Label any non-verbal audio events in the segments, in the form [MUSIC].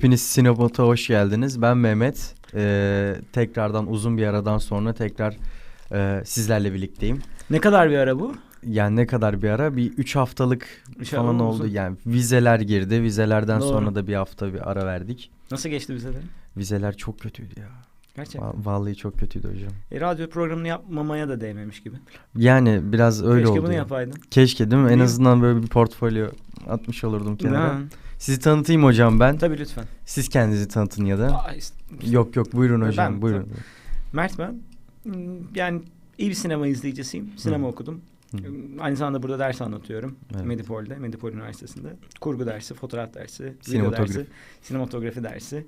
Hepiniz Sinopot'a hoş geldiniz. Ben Mehmet. Ee, tekrardan uzun bir aradan sonra tekrar e, sizlerle birlikteyim. Ne kadar bir ara bu? Yani ne kadar bir ara? Bir üç haftalık Üç falan oldu. uzun. Yani vizeler girdi. Vizelerden Doğru. sonra da bir hafta bir ara verdik. Nasıl geçti bize de? Vizeler çok kötüydü ya. Gerçekten. Va- Vallahi çok kötüydü hocam. E, radyo programını yapmamaya da değmemiş gibi. Yani biraz öyle Keşke oldu. bunu ya. yapaydın. Keşke değil mi? En azından böyle bir portfolyo atmış olurdum kenara. Ha, Sizi tanıtayım hocam ben. Tabii lütfen. Siz kendinizi tanıtın ya da. Aa, Yok yok buyurun Ben- hocam buyurun. Mert ben. Hmm, Yani iyi bir sinema izleyicisiyim. Sinema okudum. Hı. Aynı zamanda burada ders anlatıyorum. Evet. Medipol'de, Medipol Üniversitesi'nde. Kurgu dersi, fotoğraf dersi, Sinematografi. dersi, sinematografi dersi.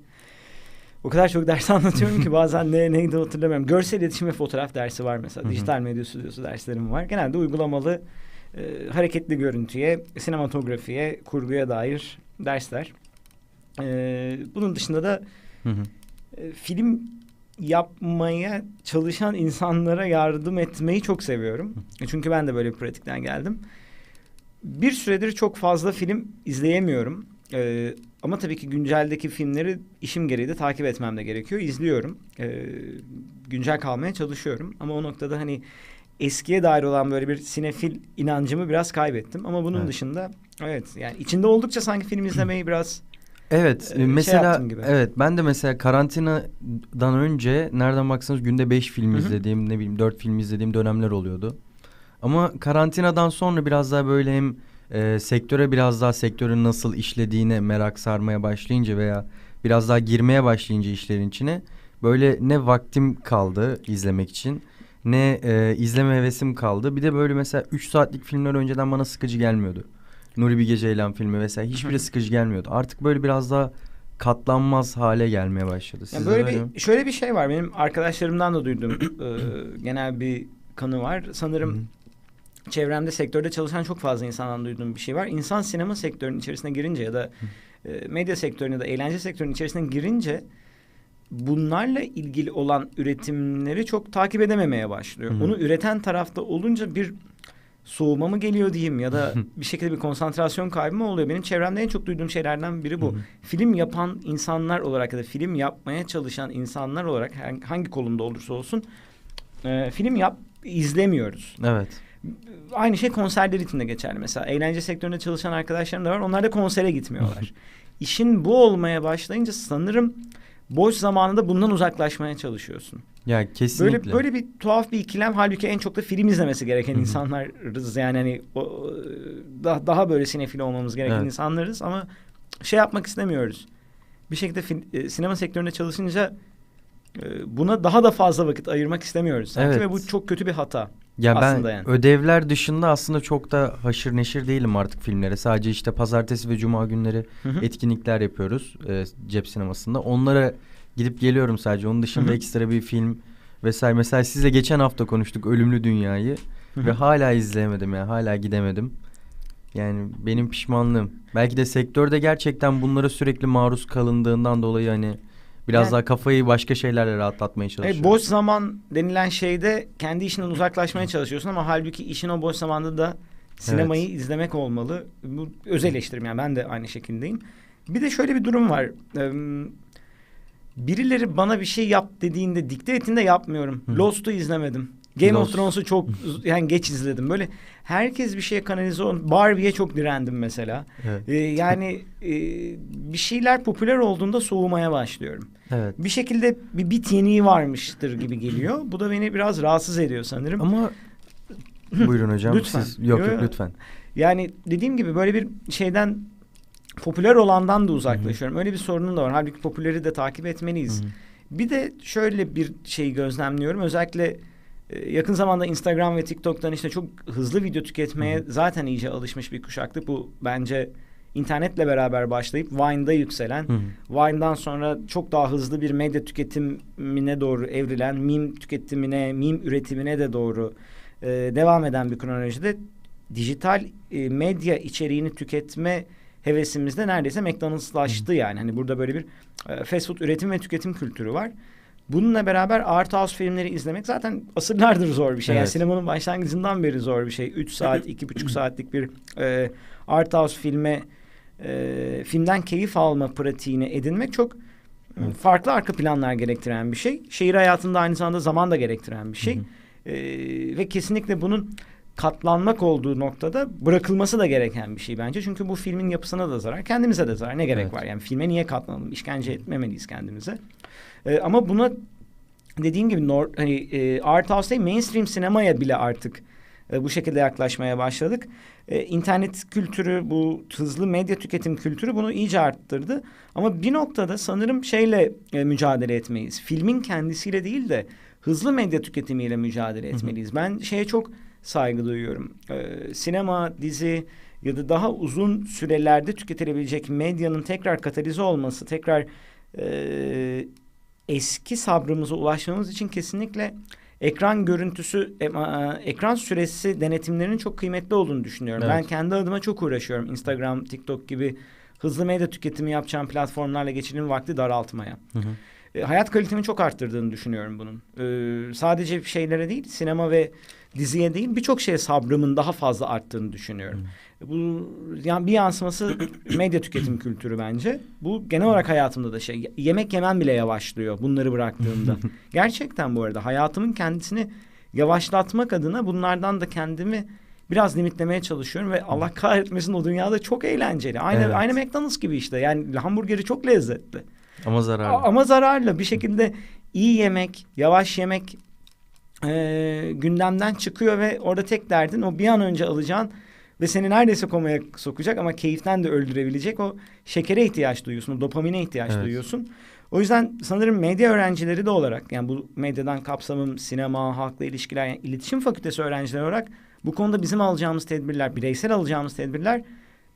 O kadar çok ders [LAUGHS] anlatıyorum ki bazen ne neydi hatırlamıyorum. Görsel iletişim ve fotoğraf dersi var mesela. Hı hı. Dijital medya stüdyosu derslerim var. Genelde uygulamalı e, hareketli görüntüye, sinematografiye, kurguya dair dersler. E, bunun dışında da Hı hı. e, film yapmaya çalışan insanlara yardım etmeyi çok seviyorum. E, Çünkü ben de böyle bir pratikten geldim. Bir süredir çok fazla film izleyemiyorum. E, ama tabii ki günceldeki filmleri işim gereği de takip etmem de gerekiyor. İzliyorum. E, güncel kalmaya çalışıyorum. Ama o noktada hani eskiye dair olan böyle bir sinefil inancımı biraz kaybettim. Ama bunun Evet. dışında evet yani içinde oldukça sanki film izlemeyi [CLEARS THROAT] biraz Evet Ee, şey mesela yaptım gibi. evet ben de mesela karantinadan önce nereden baksanız günde 5 film izlediğim ne bileyim 4 film izlediğim dönemler oluyordu. Ama karantinadan sonra biraz daha böyle hem e, sektöre biraz daha sektörün nasıl işlediğine merak sarmaya başlayınca veya biraz daha girmeye başlayınca işlerin içine böyle ne vaktim kaldı izlemek için ne e, izleme hevesim kaldı. Bir de böyle mesela 3 saatlik filmler önceden bana sıkıcı gelmiyordu. Nuri Bilge Ceylan filmi vesaire hiçbiri sıkıcı gelmiyordu. Artık böyle biraz daha katlanmaz hale gelmeye başladı. Yani böyle öyle bir mi? şöyle bir şey var benim arkadaşlarımdan da duyduğum [CLEARS THROAT] e, genel bir kanı var. Sanırım çevremde sektörde çalışan çok fazla insandan duyduğum bir şey var. İnsan sinema sektörünün içerisine girince ya da e, medya sektörüne ya da eğlence sektörünün içerisine girince bunlarla ilgili olan üretimleri çok takip edememeye başlıyor. Hı hı. Onu üreten tarafta olunca bir soğuma mı geliyor diyeyim ya da [LAUGHS] bir şekilde bir konsantrasyon kaybı mı oluyor? Benim çevremde en çok duyduğum şeylerden biri bu. Film yapan insanlar olarak ya da film yapmaya çalışan insanlar olarak hangi kolunda olursa olsun e, film yap izlemiyoruz. Evet. Aynı şey konserler için de geçerli. Mesela eğlence sektöründe çalışan arkadaşlarım da var. Onlar da konsere gitmiyorlar. [LAUGHS] İşin bu olmaya başlayınca sanırım boş zamanında bundan uzaklaşmaya çalışıyorsun. Ya kesinlikle. Böyle böyle bir tuhaf bir ikilem. Halbuki en çok da film izlemesi gereken insanlarız. Yani hani o, daha, daha böyle sinefil olmamız gereken Evet. insanlarız ama şey yapmak istemiyoruz. Bir şekilde film- e, sinema sektöründe çalışınca e, buna daha da fazla vakit ayırmak istemiyoruz sanki Evet. ve bu çok kötü bir hata. Ya ben yani. ödevler dışında aslında çok da haşır neşir değilim artık filmlere. Sadece işte pazartesi ve cuma günleri Hı hı. etkinlikler yapıyoruz e, cep sinemasında. Onlara gidip geliyorum sadece. Onun dışında Hı hı. ekstra bir film vesaire. Mesela sizle geçen hafta konuştuk Ölümlü Dünya'yı Hı hı. ve hala izleyemedim ya. Hala gidemedim. Yani benim pişmanlığım. Belki de sektörde gerçekten bunlara sürekli maruz kalındığından dolayı hani biraz Yani- daha kafayı başka şeylerle rahatlatmaya Evet, çalışıyorum. boş zaman denilen şeyde kendi işinden uzaklaşmaya çalışıyorsun ama halbuki işin o boş zamanda da sinemayı izlemek olmalı. Bu öz eleştirim yani ben de aynı şekildeyim. Bir de şöyle bir durum var. Ee, birileri bana bir şey yap dediğinde dikte ettiğinde yapmıyorum. Lost'u izlemedim. Game Lost. of Thrones'u çok [LAUGHS] yani geç izledim. Böyle herkes bir şeye kanalize olun. Barbie'ye çok direndim mesela. Evet. Ee, yani e, bir şeyler popüler olduğunda soğumaya başlıyorum evet. bir şekilde bir bit yeniği varmıştır gibi geliyor. Bu da beni biraz rahatsız ediyor sanırım. Ama [LAUGHS] buyurun hocam Lütfen. siz yok Yo, yok yo. lütfen. Yani dediğim gibi böyle bir şeyden popüler olandan da uzaklaşıyorum. Öyle bir sorunum da var. Halbuki popüleri de takip etmeliyiz. Hı hı. Bir de şöyle bir şey gözlemliyorum. Özellikle yakın zamanda Instagram ve TikTok'tan işte çok hızlı video tüketmeye Hı hı. zaten iyice alışmış bir kuşaklık. Bu bence internetle beraber başlayıp Vine'da yükselen Hı hı. Vine'dan sonra çok daha hızlı bir medya tüketimine doğru evrilen, meme tüketimine, meme üretimine de doğru e, devam eden bir kronolojide dijital e, medya içeriğini tüketme hevesimizde neredeyse McDonald'slaştı yani. Hani burada böyle bir e, fast food üretim ve tüketim kültürü var. Bununla beraber art house filmleri izlemek zaten asırlardır zor bir şey. Yani Evet. sinemanın başlangıcından beri zor bir şey. 3 saat, iki buçuk saatlik bir e, art house filme e, filmden keyif alma pratiğini edinmek çok Evet. farklı arka planlar gerektiren bir şey. Şehir hayatında aynı zamanda zaman da gerektiren bir şey. Hı hı. E, ve kesinlikle bunun katlanmak olduğu noktada bırakılması da gereken bir şey bence. Çünkü bu filmin yapısına da zarar, kendimize de zarar. Ne gerek Evet. var? Yani filme niye katlanalım? İşkence etmemeliyiz kendimize. E, ama buna dediğim gibi nor, hani e, art house değil mainstream sinemaya bile artık e, bu şekilde yaklaşmaya başladık. E, internet kültürü, bu hızlı medya tüketim kültürü bunu iyice arttırdı. Ama bir noktada sanırım şeyle e, mücadele etmeyiz. Filmin kendisiyle değil de hızlı medya tüketimiyle mücadele hı. etmeliyiz. Ben şeye çok saygı duyuyorum. E, sinema, dizi ya da daha uzun sürelerde tüketilebilecek medyanın tekrar katalize olması, tekrar e, eski sabrımıza ulaşmamız için kesinlikle ekran görüntüsü, e, a- ekran süresi denetimlerinin çok kıymetli olduğunu düşünüyorum. Evet. Ben kendi adıma çok uğraşıyorum. Instagram, TikTok gibi hızlı medya tüketimi yapacağım platformlarla geçirdiğim vakti daraltmaya. Hı hı. E, hayat kalitemi çok arttırdığını düşünüyorum bunun. E, sadece şeylere değil, sinema ve diziye değil birçok şeye sabrımın daha fazla arttığını düşünüyorum. Bu yani bir yansıması [COUGHS] medya tüketim kültürü bence. Bu genel olarak hayatımda da şey. Yemek yemem bile yavaşlıyor bunları bıraktığımda. [LAUGHS] Gerçekten bu arada hayatımın kendisini yavaşlatmak adına bunlardan da kendimi biraz limitlemeye çalışıyorum ve Allah kahretmesin o dünyada çok eğlenceli. Aynı Evet. aynı McDonald's gibi işte. Yani hamburgeri çok lezzetli. Ama zararlı. Ama zararlı bir şekilde iyi yemek, yavaş yemek e, gündemden çıkıyor ve orada tek derdin o bir an önce alacağın ve seni neredeyse komaya sokacak ama keyiften de öldürebilecek o şekere ihtiyaç duyuyorsun, o dopamine ihtiyaç Evet. duyuyorsun. O yüzden sanırım medya öğrencileri de olarak yani bu medyadan kapsamım sinema, halkla ilişkiler, yani iletişim fakültesi öğrencileri olarak bu konuda bizim alacağımız tedbirler, bireysel alacağımız tedbirler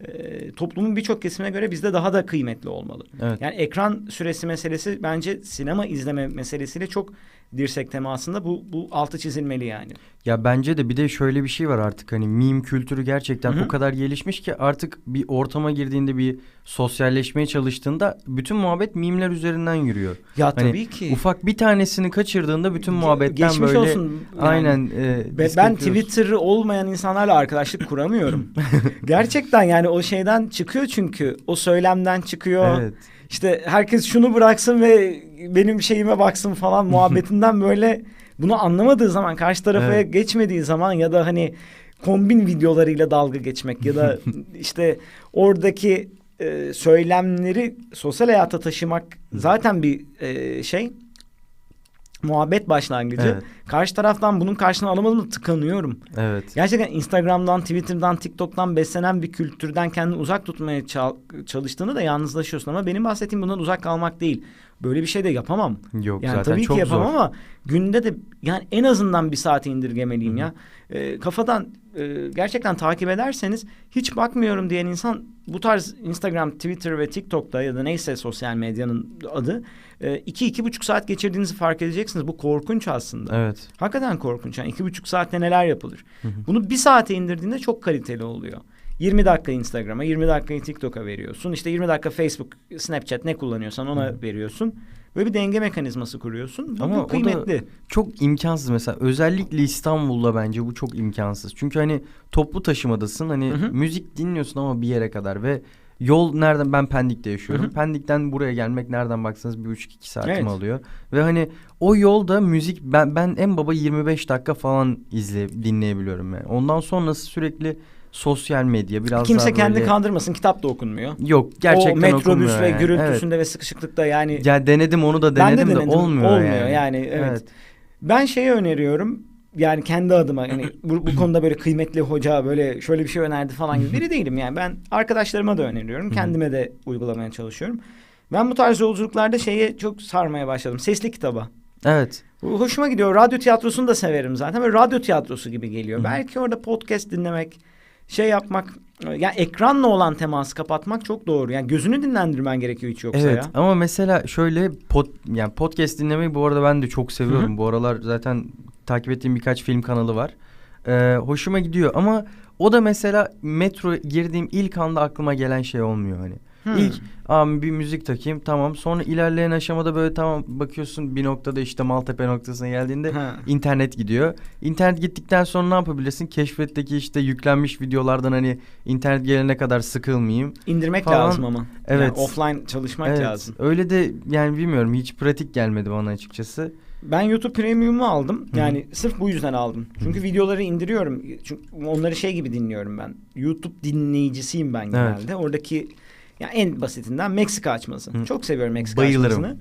e, toplumun birçok kesimine göre bizde daha da kıymetli olmalı. Evet. Yani ekran süresi meselesi bence sinema izleme meselesiyle çok dirsek temasında bu bu altı çizilmeli yani. Ya bence de bir de şöyle bir şey var artık hani meme kültürü gerçekten Hı hı. o kadar gelişmiş ki artık bir ortama girdiğinde bir sosyalleşmeye çalıştığında bütün muhabbet meme'ler üzerinden yürüyor. Ya Hani tabii ki. Ufak bir tanesini kaçırdığında bütün muhabbetten geçmiş böyle olsun. Yani aynen e, Ve ben. Twitter'ı olmayan insanlarla arkadaşlık kuramıyorum. [LAUGHS] Gerçekten yani o şeyden çıkıyor çünkü. O söylemden çıkıyor. Evet. İşte herkes şunu bıraksın ve benim şeyime baksın falan [LAUGHS] muhabbetinden böyle bunu anlamadığı zaman karşı tarafa Evet. geçmediği zaman ya da hani kombin videolarıyla dalga geçmek ya da [LAUGHS] işte oradaki e, söylemleri sosyal hayata taşımak zaten bir e, şey muhabbet başlangıcı. Evet. Karşı taraftan bunun karşılığını alamadığımda tıkanıyorum. Evet. Gerçekten Instagram'dan, Twitter'dan, TikTok'tan beslenen bir kültürden kendini uzak tutmaya çal- çalıştığında da yalnızlaşıyorsun. Ama benim bahsettiğim bundan uzak kalmak değil. Böyle bir şey de yapamam. Yok Yani zaten tabii çok ki yapamam zor. ama günde de yani en azından bir saat indirgemeliyim ya. Ee, kafadan e, gerçekten takip ederseniz hiç bakmıyorum diyen insan bu tarz Instagram, Twitter ve TikTok'ta ya da neyse sosyal medyanın adı e, iki iki buçuk saat geçirdiğinizi fark edeceksiniz. Bu korkunç aslında. Evet. Hakikaten korkunç. Yani iki buçuk saatte neler yapılır? Hı hı. Bunu bir saate indirdiğinde çok kaliteli oluyor. 20 dakika Instagram'a, 20 dakikayı TikTok'a veriyorsun. İşte 20 dakika Facebook, Snapchat ne kullanıyorsan ona veriyorsun. Böyle bir denge mekanizması kuruyorsun. Bu, Ama bu kıymetli. Çok imkansız mesela özellikle İstanbul'da bence bu çok imkansız. Çünkü hani toplu taşımadasın hani Hı hı. müzik dinliyorsun ama bir yere kadar ve yol nereden ben Pendik'te yaşıyorum. Hı hı. Pendik'ten buraya gelmek nereden baksanız bir buçuk iki saatimi Evet. alıyor. Ve hani o yolda müzik ben ben en baba 25 dakika falan izle dinleyebiliyorum yani. Ondan sonrası sürekli sosyal medya biraz Kimse daha kendini böyle... kandırmasın. Kitap da okunmuyor. Yok gerçekten o metrobüs okunmuyor ve yani. gürültüsünde ve sıkışıklıkta yani Evet. Ya denedim onu da Ben de denedim de, denedim. olmuyor, Olmuyor yani. yani, evet. ben şeyi öneriyorum. Yani kendi adıma yani bu, bu konuda böyle kıymetli hoca böyle şöyle bir şey önerdi falan gibi biri değilim yani. Ben arkadaşlarıma da öneriyorum. Kendime de uygulamaya çalışıyorum. Ben bu tarz yolculuklarda şeye çok sarmaya başladım. Sesli kitaba. Evet. Hoşuma gidiyor. Radyo tiyatrosunu da severim zaten. Ve radyo tiyatrosu gibi geliyor. Belki orada podcast dinlemek, şey yapmak, yani ekranla olan teması kapatmak çok doğru. Yani gözünü dinlendirmen gerekiyor hiç yoksa Evet ya. ama mesela şöyle pod, yani podcast dinlemeyi bu arada ben de çok seviyorum. Bu aralar zaten takip ettiğim birkaç film kanalı var. Ee, hoşuma gidiyor ama o da mesela metro girdiğim ilk anda aklıma gelen şey olmuyor hani. Hmm. İlk abi bir müzik takayım tamam. Sonra ilerleyen aşamada böyle tamam bakıyorsun bir noktada işte Maltepe noktasına geldiğinde Ha. internet gidiyor. İnternet gittikten sonra ne yapabilirsin? Keşfetteki işte yüklenmiş videolardan hani internet gelene kadar sıkılmayayım. İndirmek falan. lazım ama. Evet. Yani offline çalışmak evet. lazım. Öyle de yani bilmiyorum hiç pratik gelmedi bana açıkçası. Ben YouTube Premium'u aldım. Yani sırf bu yüzden aldım. Çünkü Hı. videoları indiriyorum. Çünkü onları şey gibi dinliyorum ben. YouTube dinleyicisiyim ben genelde. Oradaki ya en basitinden Meksika açması. Hı. Çok seviyorum Meksika Bayılırım. açmasını.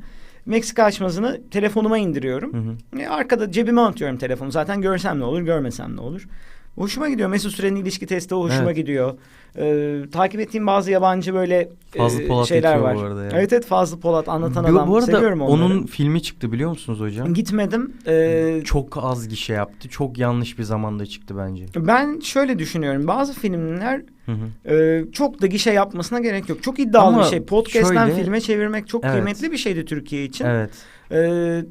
Meksika açmasını telefonuma indiriyorum. Hı hı. E, arkada cebime atıyorum telefonu. Zaten görsem ne olur, görmesem ne olur. Hoşuma gidiyor. Mesut Süren'in ilişki testi hoşuma Evet. gidiyor. Ee, takip ettiğim bazı yabancı böyle Fazlı e, Polat şeyler var. bu arada ya. Evet evet Fazlı Polat anlatan Bu- adam. bu arada Seviyorum onları. onun filmi çıktı biliyor musunuz hocam? Gitmedim. Ee, Çok az gişe yaptı. Çok yanlış bir zamanda çıktı bence. Ben şöyle düşünüyorum. Bazı filmler Hı hı. e, çok da gişe yapmasına gerek yok. Çok iddialı Ama bir şey. Podcast'ten şöyle- filme çevirmek çok Evet. kıymetli bir şeydi Türkiye için. Evet. E,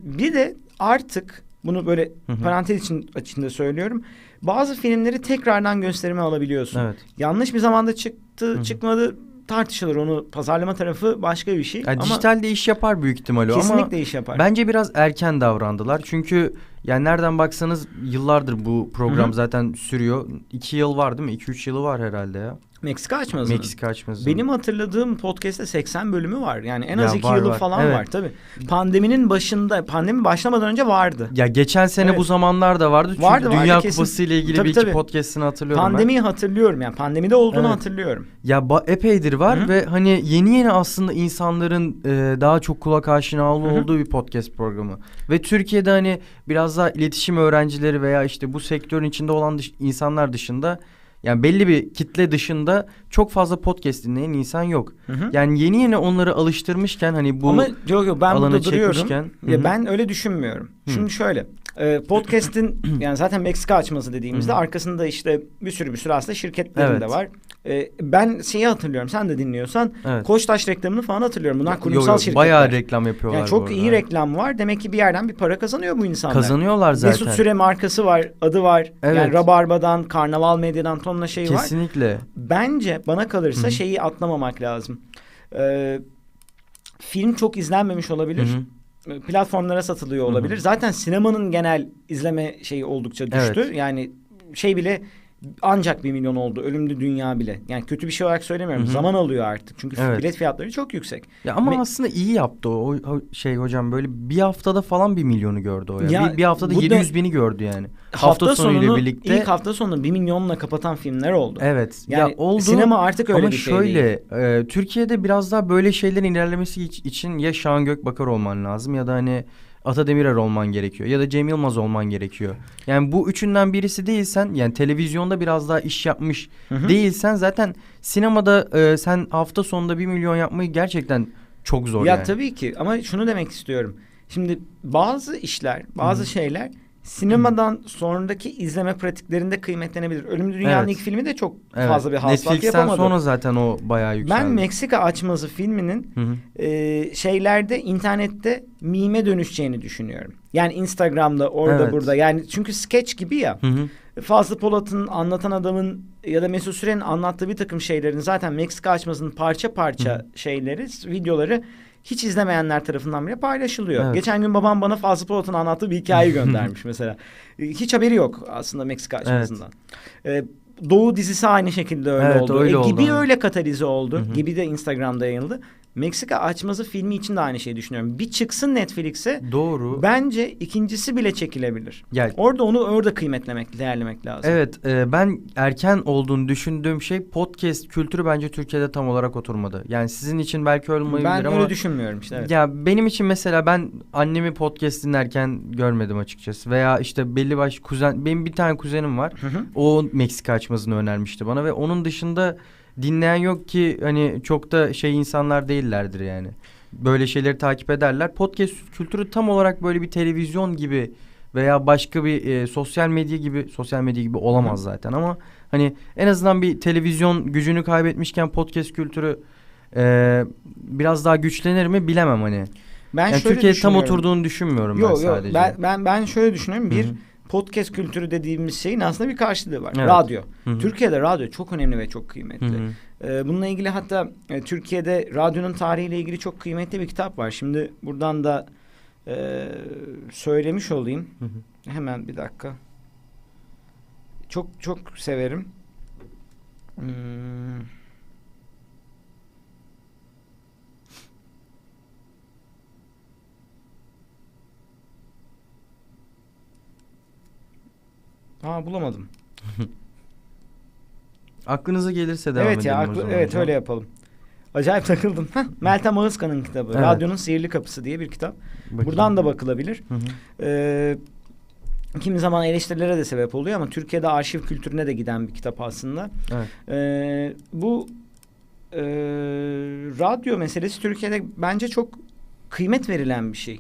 bir de artık bunu böyle Hı hı. parantez için açısında söylüyorum. Bazı filmleri tekrardan gösterime alabiliyorsun. Evet. Yanlış bir zamanda çıktı, hı. çıkmadı tartışılır. Onu pazarlama tarafı başka bir şey. Yani Ama dijitalde iş yapar büyük ihtimal o kesinlikle ama iş yapar. bence biraz erken davrandılar. Çünkü yani nereden baksanız yıllardır bu program Hı hı. zaten sürüyor. İki yıl var değil mi? İki üç yılı var herhalde ya. Meksika açmazı. mı? Meksika açması. Benim hatırladığım podcast'te 80 bölümü var. Yani en Ya az iki var, yılı var. falan Evet. var tabii. Pandeminin başında, pandemi başlamadan önce vardı. Ya geçen sene Evet. bu zamanlar da vardı. Çünkü Vardı, vardı, Dünya kesin. Kupası ile ilgili Tabii, bir iki tabii. podcast'ini hatırlıyorum ben. Pandemiyi hatırlıyorum yani pandemide olduğunu Evet. hatırlıyorum. Ya ba- epeydir var Hı hı. ve hani yeni yeni aslında insanların e, daha çok kulak hı. olduğu bir podcast programı. Ve Türkiye'de hani biraz daha iletişim öğrencileri veya işte bu sektörün içinde olan dış- insanlar dışında yani belli bir kitle dışında çok fazla podcast dinleyen insan yok. Hı hı. Yani yeni yeni onları alıştırmışken hani bu Ama yok yok ben burada duruyorum. çekmişken- Hı Ya hı. ben öyle düşünmüyorum. Hı. Şimdi şöyle e, podcast'in [CLEARS THROAT] yani zaten Meksika açması dediğimizde Hı hı. arkasında işte bir sürü bir sürü aslında şirketlerin Evet. de var. E, ben şeyi hatırlıyorum sen de dinliyorsan Evet. Koçtaş reklamını falan hatırlıyorum. Bunlar Yo, kurumsal yo, şirketler. Bayağı reklam yapıyorlar yani çok iyi reklam var. Demek ki bir yerden bir para kazanıyor bu insanlar. Kazanıyorlar zaten. Mesut Süre markası var, adı var. Yani Evet. Rabarba'dan, Karnaval Medya'dan tonla şey var. Kesinlikle. Bence bana kalırsa Hı hı. şeyi atlamamak lazım. Ee, film çok izlenmemiş olabilir. Hı hı. Platformlara satılıyor Hı hı. olabilir. Zaten sinemanın genel izleme şeyi oldukça düştü. Evet. Yani şey bile ancak bir milyon oldu. Ölümlü Dünya bile. Yani kötü bir şey olarak söylemiyorum. Hı hı. Zaman alıyor artık. Çünkü Evet. bilet fiyatları çok yüksek. Ya ama Me- aslında iyi yaptı o, o- şey hocam böyle bir haftada falan bir milyonu gördü o ya. Ya bir, bir haftada bu da- 700 bini gördü yani. Hafta, sonuyla sonunu birlikte- ilk hafta sonu bir milyonla kapatan filmler oldu. Evet. Yani ya oldu. sinema artık öyle ama bir şey şöyle değil. e, Türkiye'de biraz daha böyle şeylerin ilerlemesi iç- için ya Şahan Gökbakar olman lazım ya da hani Ata Demirer olman gerekiyor ya da Cem Yılmaz olman gerekiyor. Yani bu üçünden birisi değilsen yani televizyonda biraz daha iş yapmış Hı hı. değilsen zaten sinemada e, sen hafta sonunda bir milyon yapmayı gerçekten çok zor ya yani. tabii ki ama şunu demek istiyorum. Şimdi bazı işler, bazı Hı. şeyler sinemadan sonraki izleme pratiklerinde kıymetlenebilir. Ölümlü Dünya'nın Evet. ilk filmi de çok Evet. fazla bir hasılat Netflix'ten yapamadı. sonra zaten o bayağı yükseldi. ben Meksika açmazı filminin Hı hı. e, şeylerde internette mime dönüşeceğini düşünüyorum. Yani Instagram'da orada Evet. burada yani çünkü sketch gibi ya. Hı hı. Fazlı Polat'ın anlatan adamın ya da Mesut Süren'in anlattığı bir takım şeylerin zaten Meksika açmasının parça parça şeyleri, videoları hiç izlemeyenler tarafından bile paylaşılıyor. Evet. Geçen gün babam bana Fazlı Polat'ın anlattığı bir hikaye [LAUGHS] göndermiş mesela. E, Hiç haberi yok aslında Meksika açmasından. Ee, Doğu dizisi aynı şekilde öyle Evet, oldu. öyle E, oldu, gibi evet. öyle katalize oldu. Hı hı. Gibi de Instagram'da yayıldı. Meksika açması filmi için de aynı şeyi düşünüyorum. Bir çıksın Netflix'e Doğru. bence ikincisi bile çekilebilir. Ya, Orada onu orada kıymetlemek, değerlemek lazım. evet e, ben erken olduğunu düşündüğüm şey podcast kültürü bence Türkiye'de tam olarak oturmadı. Yani sizin için belki olmayabilir Ben ama öyle düşünmüyorum işte. Evet. ya benim için mesela ben annemi podcast dinlerken görmedim açıkçası veya işte belli baş kuzen benim bir tane kuzenim var. Hı hı. O Meksika açmasını önermişti bana ve onun dışında dinleyen yok ki hani çok da şey insanlar değillerdir yani. Böyle şeyleri takip ederler. Podcast kültürü tam olarak böyle bir televizyon gibi veya başka bir e, sosyal medya gibi sosyal medya gibi olamaz Hı. zaten ama hani en azından bir televizyon gücünü kaybetmişken podcast kültürü e, biraz daha güçlenir mi bilemem hani. Ben yani şöyle Türkiye'de tam oturduğunu düşünmüyorum ben Yok yok sadece. ben, ben, ben şöyle düşünüyorum. Bir Hı hı. Podcast kültürü dediğimiz şeyin aslında bir karşılığı var. Evet. Radyo. Hı hı. Türkiye'de radyo çok önemli ve çok kıymetli. Hı hı. E, bununla ilgili hatta e, Türkiye'de radyonun tarihiyle ilgili çok kıymetli bir kitap var. Şimdi buradan da e, söylemiş olayım. Hı hı. Hemen bir dakika. Çok çok severim. Hmm. Aa bulamadım. [LAUGHS] Aklınıza gelirse devam evet edelim ya o aklı- zaman evet hocam. öyle yapalım. Acayip takıldım. Heh, Meltem Ağızkan'ın kitabı. Evet. Radyonun Sihirli Kapısı diye bir kitap. Bakayım. Buradan da bakılabilir. Hı hı. Ee, kimi zaman eleştirilere de sebep oluyor ama Türkiye'de arşiv kültürüne de giden bir kitap aslında. Evet. Ee, bu e, radyo meselesi Türkiye'de bence çok kıymet verilen bir şey.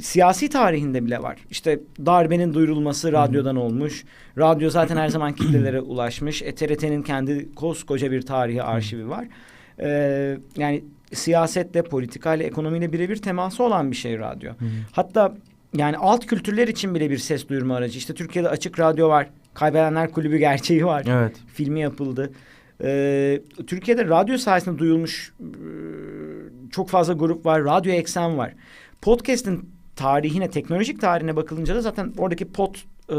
Siyasi tarihinde bile var. İşte darbenin duyurulması radyodan olmuş. Radyo zaten her zaman [CLEARS THROAT] kitlelere ulaşmış. E, TRT'nin kendi koskoca bir tarihi arşivi var. Ee, yani siyasetle, politikayla, ekonomiyle birebir teması olan bir şey radyo. Hı hı. Hatta yani alt kültürler için bile bir ses duyurma aracı. İşte Türkiye'de açık radyo var. Kaybedenler Kulübü gerçeği var. Evet. Filmi yapıldı. Ee, Türkiye'de radyo sayesinde duyulmuş e, çok fazla grup var. Radyo Eksen var. Podcast'in tarihine, teknolojik tarihine bakılınca da zaten oradaki pod e,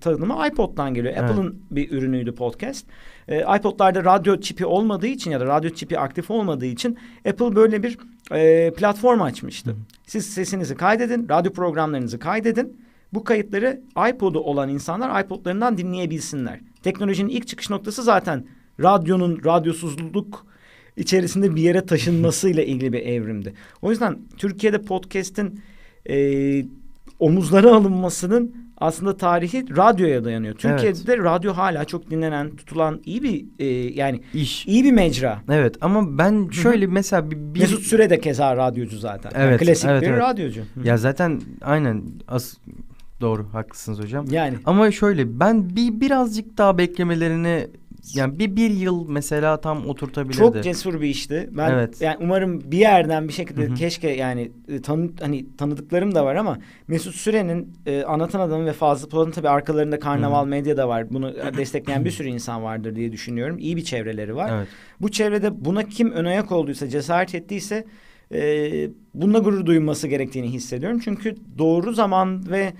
tanımı iPod'dan geliyor. Evet. Apple'ın bir ürünüydü podcast. E, iPod'larda radyo çipi olmadığı için ya da radyo çipi aktif olmadığı için Apple böyle bir e, platform açmıştı. Hı. Siz sesinizi kaydedin, radyo programlarınızı kaydedin. Bu kayıtları iPod'u olan insanlar iPod'larından dinleyebilsinler. Teknolojinin ilk çıkış noktası zaten radyonun radyosuzluk içerisinde bir yere taşınmasıyla [LAUGHS] ilgili bir evrimdi. O yüzden Türkiye'de podcast'in e, omuzlara alınmasının aslında tarihi radyoya dayanıyor. Türkiye'de radyo hala çok dinlenen, tutulan iyi bir e, yani İş. iyi bir mecra. Evet ama ben şöyle mesela bir, bir Mesut Süre de keza radyocu zaten. Yani Evet, klasik evet, bir evet. radyocu. Hı. ya zaten aynen as doğru haklısınız hocam. Yani Ama şöyle ben bir birazcık daha beklemelerini yani bir bir yıl mesela tam oturtabilirdi. Çok cesur bir işti. Ben Evet. yani umarım bir yerden bir şekilde Hı hı. keşke yani e, tanı, hani tanıdıklarım da var ama Mesut Süren'in e, anlatan adamın ve Fazlı Polat'ın tabii arkalarında Karnaval Hı hı. Medya da var. Bunu destekleyen bir sürü insan vardır diye düşünüyorum. İyi bir çevreleri var. Evet. Bu çevrede buna kim ön ayak olduysa, cesaret ettiyse e, bununla gurur duyulması gerektiğini hissediyorum. Çünkü doğru zaman ve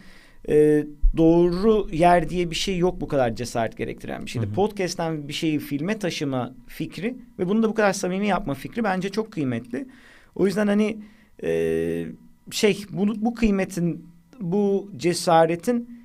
e, doğru yer diye bir şey yok bu kadar cesaret gerektiren bir şeydi. Hı hı. Podcast'ten bir şeyi filme taşıma fikri ve bunu da bu kadar samimi yapma fikri bence çok kıymetli. O yüzden hani e, şey bu, bu kıymetin, bu cesaretin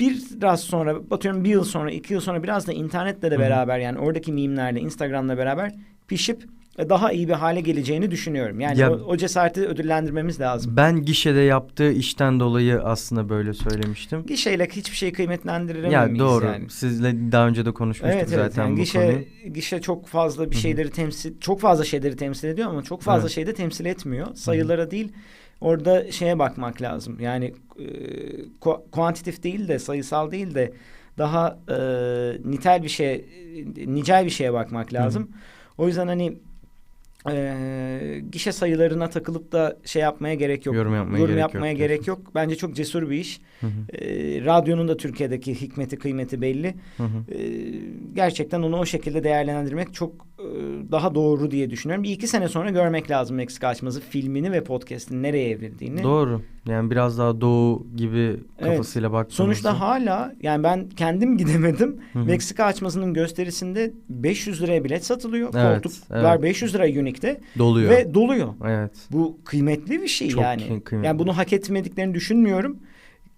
biraz sonra batıyorum bir yıl sonra iki yıl sonra biraz da internetle de Hı hı. beraber yani oradaki mimlerle Instagram'la beraber pişip daha iyi bir hale geleceğini düşünüyorum. Yani Ya- o, o cesareti ödüllendirmemiz lazım. Ben gişede yaptığı işten dolayı aslında böyle söylemiştim. Gişeyle hiçbir şeyi kıymetlendiremeyiz Ya doğru. yani. Sizle daha önce de konuşmuştuk Evet evet zaten yani bu gişe, konuyu. gişe çok fazla bir şeyleri temsil çok fazla şeyleri temsil ediyor ama çok fazla Evet. şey de temsil etmiyor. Sayılara değil orada şeye bakmak lazım. Yani e, ku- kuantitif değil de sayısal değil de daha e, nitel bir şey nicel bir şeye bakmak lazım. O yüzden hani e, gişe sayılarına takılıp da şey yapmaya gerek yok. Yorum yapmaya Yorum gerek yapmaya yok gerek yok. Bence çok cesur bir iş. Hı hı, E, radyonun da Türkiye'deki hikmeti kıymeti belli. hı hı. Ee, gerçekten onu o şekilde değerlendirmek çok e, daha doğru diye düşünüyorum. Bir iki sene sonra görmek lazım Meksika açmazı filmini ve podcast'in nereye evrildiğini. Doğru. Yani biraz daha doğu gibi Evet. kafasıyla baktığımızda. Sonuçta hala yani ben kendim [LAUGHS] gidemedim. Meksika açmasının gösterisinde 500 liraya bilet satılıyor. Evet, Koltuklar evet. 500 lira Unique'de doluyor. ve doluyor. Evet. Bu kıymetli bir şey Çok yani. kı- kıymetli. Yani bunu hak etmediklerini düşünmüyorum.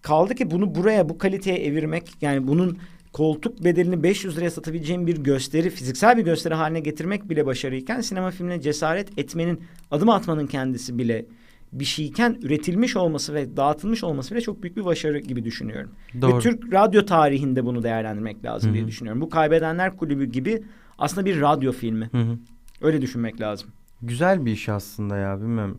Kaldı ki bunu buraya bu kaliteye evirmek yani bunun koltuk bedelini 500 liraya satabileceğim bir gösteri, fiziksel bir gösteri haline getirmek bile başarıyken sinema filmine cesaret etmenin, adım atmanın kendisi bile bir şeyken üretilmiş olması ve dağıtılmış olması bile çok büyük bir başarı gibi düşünüyorum. Doğru. Ve Türk radyo tarihinde bunu değerlendirmek lazım Hı diye düşünüyorum. Bu Kaybedenler Kulübü gibi aslında bir radyo filmi. Hı hı. Öyle düşünmek lazım. Güzel bir iş aslında ya bilmem.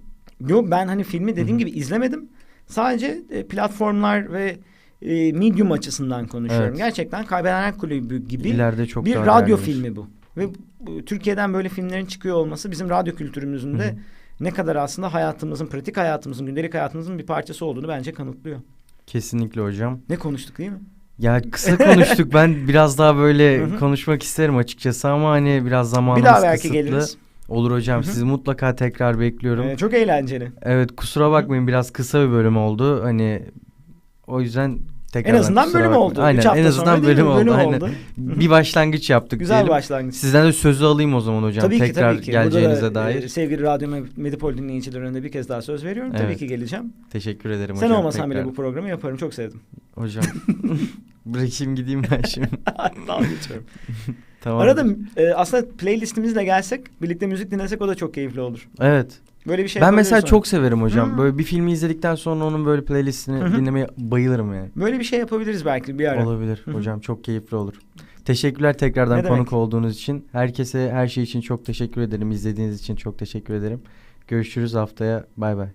Yok ben hani filmi dediğim Hı hı. gibi izlemedim. Sadece e, platformlar ve e, medium açısından konuşuyorum. Evet. Gerçekten Kaybedenler Kulübü gibi İleride çok bir radyo değerlenir. filmi bu. Ve bu, Türkiye'den böyle filmlerin çıkıyor olması bizim radyo kültürümüzün de ne kadar aslında hayatımızın, pratik hayatımızın, gündelik hayatımızın bir parçası olduğunu bence kanıtlıyor. Kesinlikle hocam. Ne konuştuk değil mi? Ya kısa konuştuk. ben biraz daha böyle konuşmak isterim açıkçası ama hani biraz zamanımız bir daha belki kısıtlı. geliriz. Olur hocam. Sizi mutlaka tekrar bekliyorum. Ee, çok eğlenceli. Evet kusura bakmayın biraz kısa bir bölüm oldu. Hani o yüzden tekrar En azından bölüm oldu. Aynen en azından bölüm oldu. Bölüm Aynen. oldu. [LAUGHS] bir başlangıç yaptık Güzel diyelim. başlangıç. Sizden de sözü alayım o zaman hocam. Tabii ki tekrar tabii ki. geleceğinize Burada da, dair. e, sevgili Radyo Me- Medipol dinleyiciler önünde bir kez daha söz veriyorum. Tabii Evet. ki geleceğim. Teşekkür ederim Sen hocam. olmasan tekrar. bile bu programı yaparım. Çok sevdim. Hocam [LAUGHS] bırakayım gideyim ben şimdi. [LAUGHS] Dalga geçiyorum. tamam. Arada e, aslında playlistimizle gelsek, birlikte müzik dinlesek o da çok keyifli olur. Evet. Böyle bir şey ben mesela çok severim hocam. Hı. Böyle bir filmi izledikten sonra onun böyle playlistini Hı hı. dinlemeye bayılırım yani. Böyle bir şey yapabiliriz belki bir ara. Olabilir Hı hı. hocam çok keyifli olur. Teşekkürler tekrardan Ne demek? konuk olduğunuz için. Herkese her şey için çok teşekkür ederim. İzlediğiniz için çok teşekkür ederim. Görüşürüz haftaya. Bay bay.